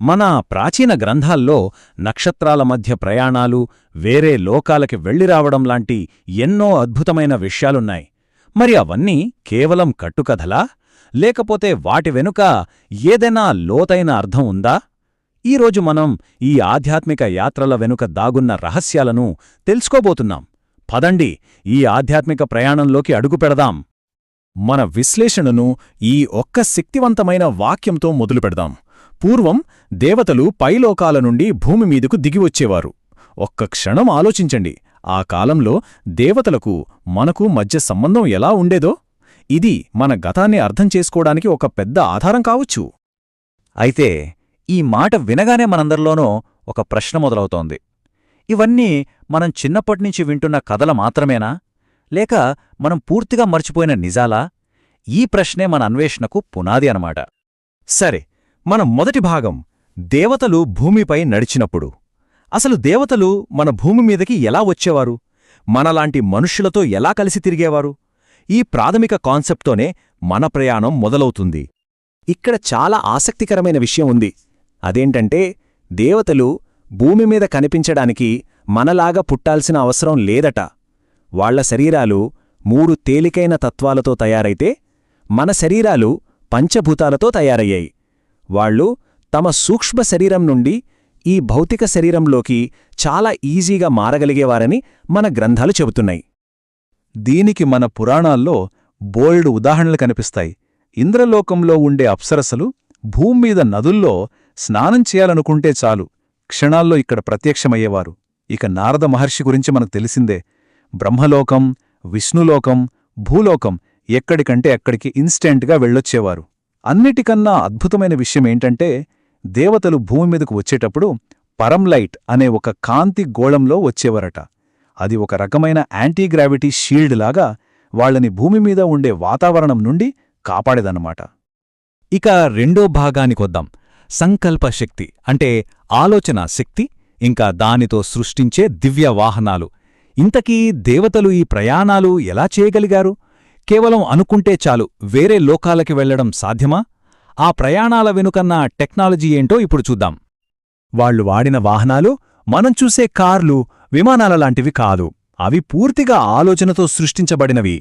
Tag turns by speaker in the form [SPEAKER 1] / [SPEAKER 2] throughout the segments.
[SPEAKER 1] మన ప్రాచీన గ్రంథాల్లో నక్షత్రాల మధ్య ప్రయాణాలు వేరే లోకాలకి వెళ్ళిరావడం లాంటి ఎన్నో అద్భుతమైన విషయాలున్నాయి. మరి అవన్నీ కేవలం కట్టుకథలా? లేకపోతే వాటి వెనుక ఏదైనా లోతైన అర్థం ఉందా? ఈరోజు మనం ఈ ఆధ్యాత్మిక యాత్రల వెనుక దాగున్న రహస్యాలను తెలుసుకోబోతున్నాం. పదండి ఈ ఆధ్యాత్మిక ప్రయాణంలోకి అడుగుపెడదాం మన విశ్లేషణను ఈ ఒక్క శక్తివంతమైన వాక్యంతో మొదలుపెడదాం. పూర్వం దేవతలు పైలోకాల నుండి భూమి మీదకు దిగివచ్చేవారు ఒక్క క్షణం ఆలోచించండి. ఆ కాలంలో దేవతలకు మనకు మధ్య సంబంధం ఎలా ఉండేదో? ఇది మన గతాన్ని అర్థం చేసుకోవడానికి ఒక పెద్ద ఆధారం కావచ్చు. అయితే ఈ మాట వినగానే మనందరిలోనూ ఒక ప్రశ్న మొదలవుతోంది. ఇవన్నీ మనం చిన్నప్పటినుంచి వింటున్న కథల మాత్రమేనా? లేక మనం పూర్తిగా మర్చిపోయిన నిజాలా? ఈ ప్రశ్నే మన అన్వేషణకు పునాది అనమాట సరే మన మొదటి భాగం దేవతలు భూమిపై నడిచినప్పుడు. అసలు దేవతలు మన భూమి మీదకి ఎలా వచ్చేవారు? మనలాంటి మనుష్యులతో ఎలా కలిసి తిరిగేవారు? ఈ ప్రాథమిక కాన్సెప్ట్తోనే మన ప్రయాణం మొదలవుతుంది. ఇక్కడ చాలా ఆసక్తికరమైన విషయం ఉంది. అదేంటంటే దేవతలు భూమి మీద కనిపించడానికి మనలాగా పుట్టాల్సిన అవసరం లేదట. వాళ్ళ శరీరాలు మూడు తేలికైన తత్వాలతో తయారైతే మన శరీరాలు పంచభూతాలతో తయారయ్యాయి. వాళ్ళు తమ సూక్ష్మ శరీరం నుండి ఈ భౌతిక శరీరంలోకి చాలా ఈజీగా మారగలిగేవారని మన గ్రంథాలు చెబుతున్నాయి. దీనికి మన పురాణాల్లో బోల్డ్ ఉదాహరణలు కనిపిస్తాయి. ఇంద్రలోకంలో ఉండే అప్సరసలు భూమ్మీద నదుల్లో స్నానం చేయాలనుకుంటే చాలు క్షణాల్లో ఇక్కడ ప్రత్యక్షమయ్యేవారు. ఇక నారద మహర్షి గురించి మనకు తెలిసిందే. బ్రహ్మలోకం విష్ణులోకం భూలోకం ఎక్కడికంటే అక్కడికి ఇన్స్టెంట్గా వెళ్ళొచ్చేవారు. అన్నిటికన్నా అద్భుతమైన విషయమేంటంటే దేవతలు భూమి మీదకు వచ్చేటప్పుడు పరంలైట్ అనే ఒక కాంతి గోళంలో వచ్చేవరట. అది ఒక రకమైన యాంటీగ్రావిటీ షీల్డ్ లాగా వాళ్ళని భూమి మీద ఉండే వాతావరణం నుండి కాపాడేదన్నమాట. ఇక రెండో భాగానికొద్దాం సంకల్ప శక్తి అంటే ఆలోచన శక్తి ఇంకా దానితో సృష్టించే దివ్య వాహనాలు. ఇంతకీ దేవతలు ఈ ప్రయాణాలు ఎలా చేయగలిగారు? కేవలం అనుకుంటే చాలు వేరే లోకాలకి వెళ్ళడం సాధ్యమా? ఆ ప్రయాణాల వెనుకన్న టెక్నాలజీ ఏంటో ఇప్పుడు చూద్దాం. వాళ్ళు వాడిన వాహనాలు మనం చూసే కార్లు విమానాల లాంటివి కాదు. అవి పూర్తిగా ఆలోచనతో సృష్టించబడినవి.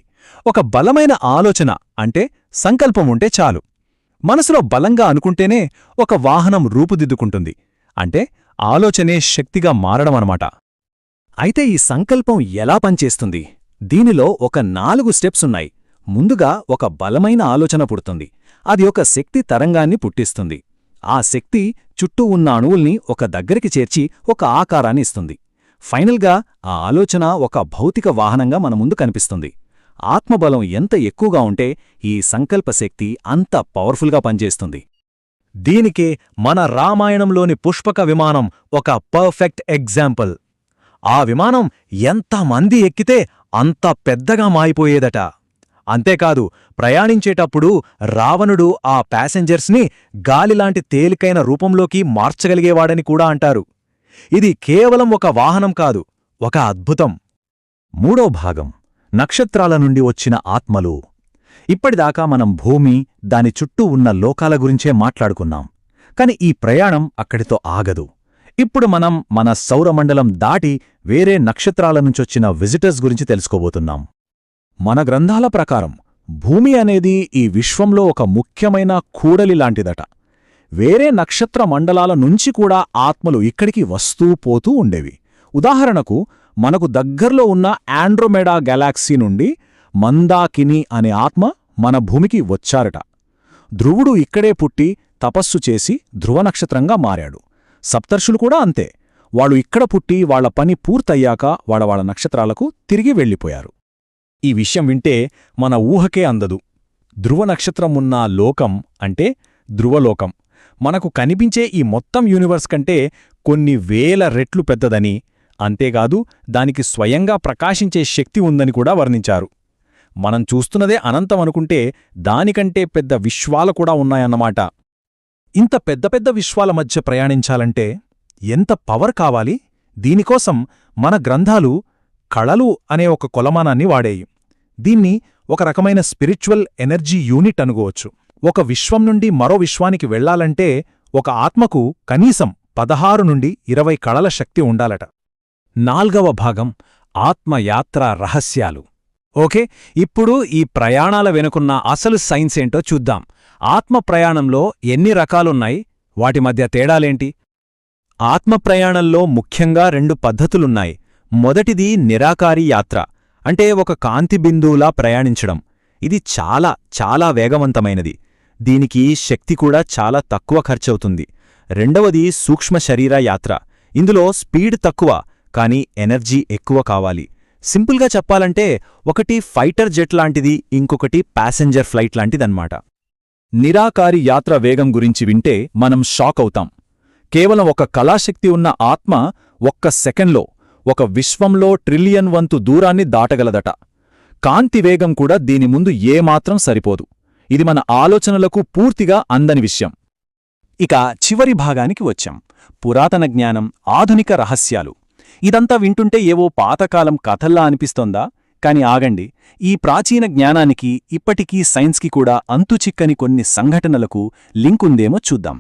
[SPEAKER 1] ఒక బలమైన ఆలోచన అంటే సంకల్పం ఉంటే చాలు. మనసులో బలంగా అనుకుంటేనే ఒక వాహనం రూపుదిద్దుకుంటుంది. అంటే ఆలోచనే శక్తిగా మారడమనమాట. అయితే ఈ సంకల్పం ఎలా పనిచేస్తుంది? దీనిలో ఒక నాలుగు స్టెప్స్ ఉన్నాయి. ముందుగా ఒక బలమైన ఆలోచన పుడుతుంది. అది ఒక శక్తి తరంగాన్ని పుట్టిస్తుంది. ఆ శక్తి చుట్టూ ఉన్న అణువుల్ని ఒక దగ్గరికి చేర్చి ఒక ఆకారాన్ని ఇస్తుంది. ఫైనల్గా ఆ ఆలోచన ఒక భౌతిక వాహనంగా మన ముందు కనిపిస్తుంది. ఆత్మబలం ఎంత ఎక్కువగా ఉంటే ఈ సంకల్పశక్తి అంత పవర్ఫుల్గా పనిచేస్తుంది. దీనికే మన రామాయణంలోని పుష్పక విమానం ఒక పర్ఫెక్ట్ ఎగ్జాంపుల్. ఆ విమానం ఎంతమంది ఎక్కితే అంత పెద్దగా మాయిపోయేదట. అంతేకాదు ప్రయాణించేటప్పుడు రావణుడు ఆ ప్యాసెంజర్స్ని గాలిలాంటి తేలికైన రూపంలోకి మార్చగలిగేవాడని కూడా అంటారు. ఇది కేవలం ఒక వాహనం కాదు ఒక అద్భుతం. మూడో భాగం. నక్షత్రాల నుండి వచ్చిన ఆత్మలు. ఇప్పటిదాకా మనం భూమి దాని చుట్టూ ఉన్న లోకాల గురించే మాట్లాడుకున్నాం. కాని ఈ ప్రయాణం అక్కడితో ఆగదు. ఇప్పుడు మనం మన సౌరమండలం దాటి వేరే నక్షత్రాల నుంచొచ్చిన విజిటర్స్ గురించి తెలుసుకోబోతున్నాం. మన గ్రంథాల ప్రకారం భూమి అనేది ఈ విశ్వంలో ఒక ముఖ్యమైన కూడలి లాంటిదట. వేరే నక్షత్ర మండలాల నుంచి కూడా ఆత్మలు ఇక్కడికి వస్తూ పోతూ ఉండేవి. ఉదాహరణకు మనకు దగ్గర్లో ఉన్న ఆండ్రోమెడా గెలాక్సీ నుండి మందాకిని అనే ఆత్మ మన భూమికి వచ్చారట. ధ్రువుడు ఇక్కడే పుట్టి తపస్సు చేసి ధ్రువనక్షత్రంగా మారాడు. సప్తర్షులు కూడా అంతే. వాళ్ళు ఇక్కడ పుట్టి వాళ్ళ పని పూర్తయ్యాక వాళ్ళ వాళ్ళ నక్షత్రాలకు తిరిగి వెళ్ళిపోయారు. ఈ విషయం వింటే మన ఊహకే అందదు. ధ్రువ నక్షత్రమున్న లోకం అంటే ధ్రువలోకం. మనకు కనిపించే ఈ మొత్తం యూనివర్స్ కంటే కొన్ని వేల రెట్లు పెద్దదని అంతేకాదు దానికి స్వయంగా ప్రకాశించే శక్తి ఉందని కూడా వర్ణించారు. మనం చూస్తున్నదే అనంతం అనుకుంటే దానికంటే పెద్ద విశ్వాలు కూడా ఉన్నాయన్నమాట. ఇంత పెద్ద పెద్ద విశ్వాల మధ్య ప్రయాణించాలంటే ఎంత పవర్ కావాలి? దీనికోసం మన గ్రంథాలు కళలు అనే ఒక కొలమానాన్ని వాడేయి. దీన్ని ఒక రకమైన స్పిరిచువల్ ఎనర్జీ యూనిట్ అనుకోవచ్చు. ఒక విశ్వం నుండి మరో విశ్వానికి వెళ్ళాలంటే
[SPEAKER 2] ఒక ఆత్మకు కనీసం పదహారు నుండి ఇరవై కళల శక్తి ఉండాలట. నాల్గవ భాగం ఆత్మయాత్ర రహస్యాలు. ఓకే ఇప్పుడు ఈ ప్రయాణాల వెనుకున్న అసలు సైన్స్ ఏంటో చూద్దాం. ఆత్మ ప్రయాణంలో ఎన్ని రకాలున్నాయి? వాటి మధ్య తేడాలేంటి? ఆత్మ ప్రయాణంలో ముఖ్యంగా రెండు పద్ధతులున్నాయి. మొదటిది నిరాకారి యాత్ర అంటే ఒక కాంతి బిందువులా ప్రయాణించడం. ఇది చాలా చాలా వేగవంతమైనది. దీనికి శక్తి కూడా చాలా తక్కువ ఖర్చవుతుంది. రెండవది సూక్ష్మ శరీర యాత్ర. ఇందులో స్పీడ్ తక్కువ కానీ ఎనర్జీ ఎక్కువ కావాలి. సింపుల్గా చెప్పాలంటే ఒకటి ఫైటర్ జెట్ లాంటిది ఇంకొకటి ప్యాసింజర్ ఫ్లైట్ లాంటిదన్నమాట. నిరాకారి యాత్ర వేగం గురించి వింటే మనం షాక్ అవుతాం కేవలం ఒక కళాశక్తి ఉన్న ఆత్మ ఒక్క సెకండ్లో ఒక విశ్వంలో ట్రిలియన్ వంతు దూరాన్ని దాటగలదట. కాంతి వేగం కూడా దీని ముందు ఏమాత్రం సరిపోదు. ఇది మన ఆలోచనలకు పూర్తిగా అందని విషయం. ఇక చివరి భాగానికి వచ్చాం. పురాతన జ్ఞానం ఆధునిక రహస్యాలు. ఇదంతా వింటుంటే ఏవో పాతకాలం కథల్లా అనిపిస్తోందా? కాని ఆగండి. ఈ ప్రాచీన జ్ఞానానికి ఇప్పటికీ సైన్స్కి కూడా అంతుచిక్కని కొన్ని సంఘటనలకు లింకుందేమో చూద్దాం.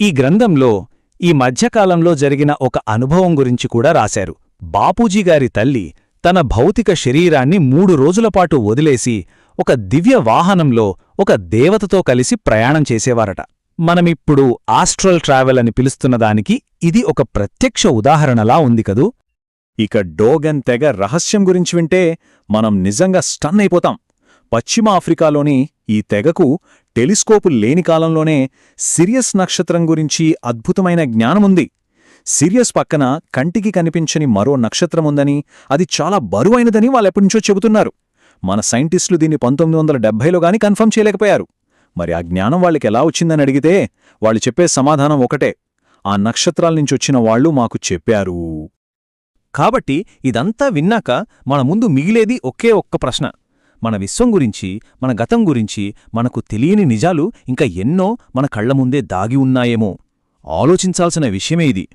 [SPEAKER 2] ఈ గ్రంథంలో ఈ మధ్యకాలంలో జరిగిన ఒక అనుభవం గురించి కూడా రాశారు. బాపూజీ గారి తల్లి తన భౌతిక శరీరాన్ని మూడు రోజులపాటు వదిలేసి ఒక దివ్య వాహనంలో ఒక దేవతతో కలిసి ప్రయాణం చేసేవారట. మనమిప్పుడు ఆస్ట్రల్ ట్రావెల్ అని పిలుస్తున్నదానికి ఇది ఒక ప్రత్యక్ష ఉదాహరణలా ఉంది కదూ? ఇక డోగన్ తెగ రహస్యం గురించి వింటే మనం నిజంగా స్టన్ అయిపోతాం. పశ్చిమ ఆఫ్రికాలోని ఈ తెగకు టెలిస్కోపు లేని కాలంలోనే సిరియస్ నక్షత్రం గురించి అద్భుతమైన జ్ఞానముంది. సిరియస్ పక్కన కంటికి కనిపించని మరో నక్షత్రముందని అది చాలా బరువైనదని వాళ్ళెప్పటినుంచో చెబుతున్నారు. మన సైంటిస్టులు దీన్ని పంతొమ్మిది వందల డెబ్బైలో గాని కన్ఫర్మ్ చేయలేకపోయారు. మరి ఆ జ్ఞానం వాళ్ళకి ఎలా వచ్చిందని అడిగితే వాళ్ళు చెప్పే సమాధానం ఒకటే. ఆ నక్షత్రాల నుంచి వచ్చిన వాళ్ళు మాకు చెప్పారు. కాబట్టి ఇదంతా విన్నాక మన ముందు మిగిలేది ఒకే ఒక్క ప్రశ్న. మన విశ్వం గురించి మన గతం గురించి మనకు తెలియని నిజాలు ఇంకా ఎన్నో మన కళ్ళ ముందే దాగి ఉన్నాయేమో. ఆలోచించాల్సిన విషయమే ఇది.